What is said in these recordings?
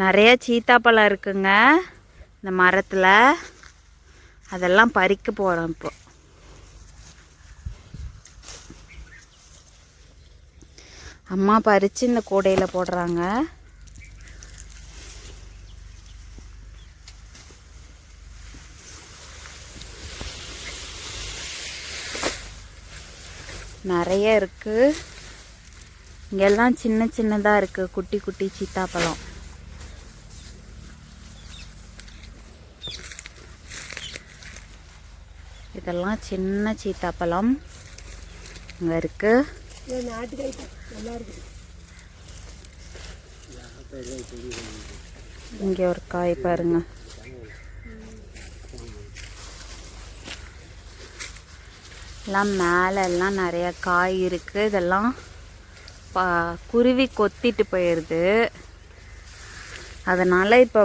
நிறைய சீத்தாப்பழம் இருக்குங்க. இந்த மரத்தில். அதெல்லாம் பறிக்க போகிறோம் இப்போ. அம்மா பறித்து இந்த கூடையில் போடுறாங்க. நிறைய இருக்குது இங்கெல்லாம் சின்ன சின்னதாக இருக்குது குட்டி குட்டி சீத்தாப்பழம். இதெல்லாம் சின்ன சீத்தாப்பழம். இங்கே இருக்குது இங்கே ஒரு காய் பாருங்க. எல்லாம் மேலே எல்லாம் நிறைய காய் இருக்குது இதெல்லாம் பா குருவி கொத்திட்டு போயிடுது அதனால் இப்போ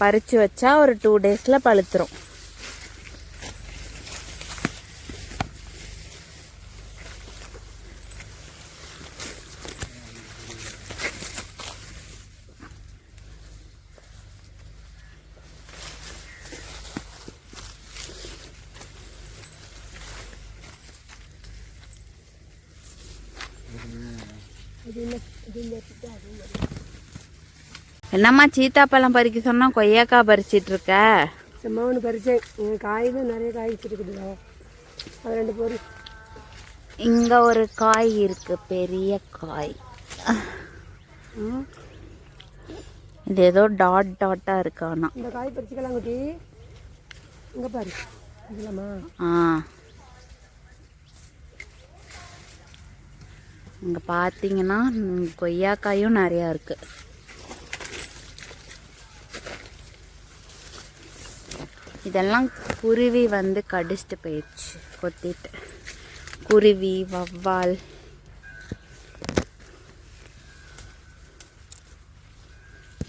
பறித்து வச்சா ஒரு டூ டேஸில் பழுத்துரும் அது என்ன இது இந்த எடுத்துட்டு அது இந்த என்னம்மா சீத்தாப்பழம் பறிக்க சொன்னால் கொய்யாக்காய் பறிச்சிட்டு இருக்க சும்மா ஒன்று பறிச்சேன். எங்கள் காய் தான் நிறைய காய் வச்சுருக்குதுடா அது ரெண்டு பொரு. இங்கே ஒரு காய் இருக்கு பெரிய காய். இது ஏதோ டாட் டாட்டாக இருக்கு ஆனால் இந்த காய் பறிச்சுக்கலாம் குட்டி. இங்கே பாரு. ஆ. இங்கே பார்த்தீங்கன்னா கொய்யாக்காயும் நிறையா இருக்குது இதெல்லாம் குருவி வந்து கடிச்சிட்டு போயிடுச்சு கொத்திட்டு. குருவி வவ்வால்.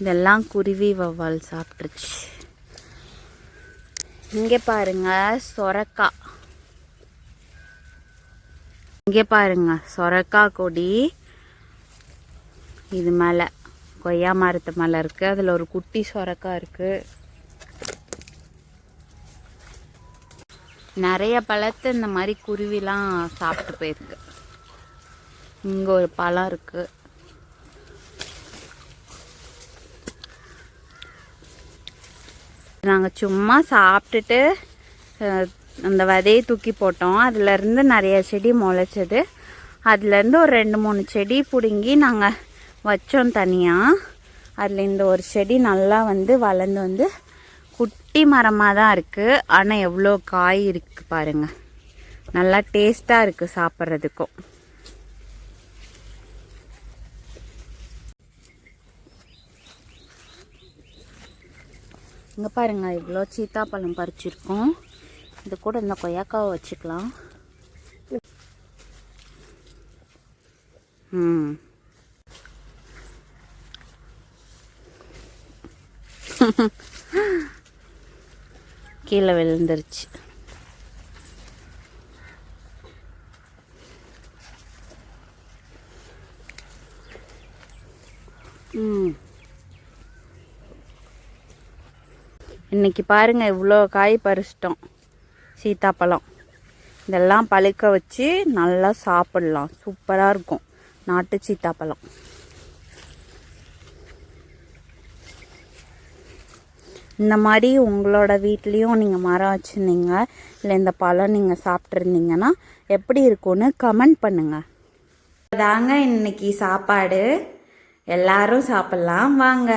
இதெல்லாம் குருவி வவ்வால் சாப்பிட்ருச்சு இங்கே பாருங்கள் சொரக்காய். இங்கே பாருங்க சொரக்காய் கொடி. இது மேலே கொய்யா மரத்து மேலே இருக்குது அதில் ஒரு குட்டி சொரக்காய் இருக்குது நிறைய பழத்தை இந்த மாதிரி குருவிலாம் சாப்பிட்டு போயிருக்கு. இங்கே ஒரு பழம் இருக்குது நாங்கள் சும்மா சாப்பிட்டுட்டு அந்த விதையை தூக்கி போட்டோம். அதுலேருந்து நிறைய செடி முளைச்சது. அதுலேருந்து ஒரு ரெண்டு மூணு செடி பிடுங்கி நாங்கள் வச்சோம் தனியாக அதில் இந்த ஒரு செடி நல்லா வந்து வளர்ந்து வந்து குட்டி மரமாக தான் இருக்குது ஆனால் எவ்வளோ காய் இருக்குது பாருங்க. நல்லா டேஸ்ட்டாக இருக்குது சாப்பிட்றதுக்கும். இங்கே பாருங்கள் இவ்வளோ சீத்தாப்பழம் பறிச்சிருக்கோம். இது கூட இந்த கொய்யாக்காவை வச்சுக்கலாம். ம். கீழே விழுந்துருச்சு. ம். இன்னைக்கு பாருங்க இவ்வளோ காய் பறிச்சிட்டோம். சீத்தாப்பழம். இதெல்லாம் பழுக்க வச்சு நல்லா சாப்பிடலாம். சூப்பராக இருக்கும். நாட்டு சீத்தாப்பழம். இந்த மாதிரி உங்களோட வீட்லேயும் நீங்கள் மரம் வச்சுருந்தீங்க இல்லை இந்த பழம் நீங்கள் சாப்பிட்ருந்தீங்கன்னா எப்படி இருக்கும்னு கமெண்ட் பண்ணுங்கள் தாங்க இன்னைக்கு சாப்பாடு. எல்லாரும் சாப்பிட்லாம். வாங்க.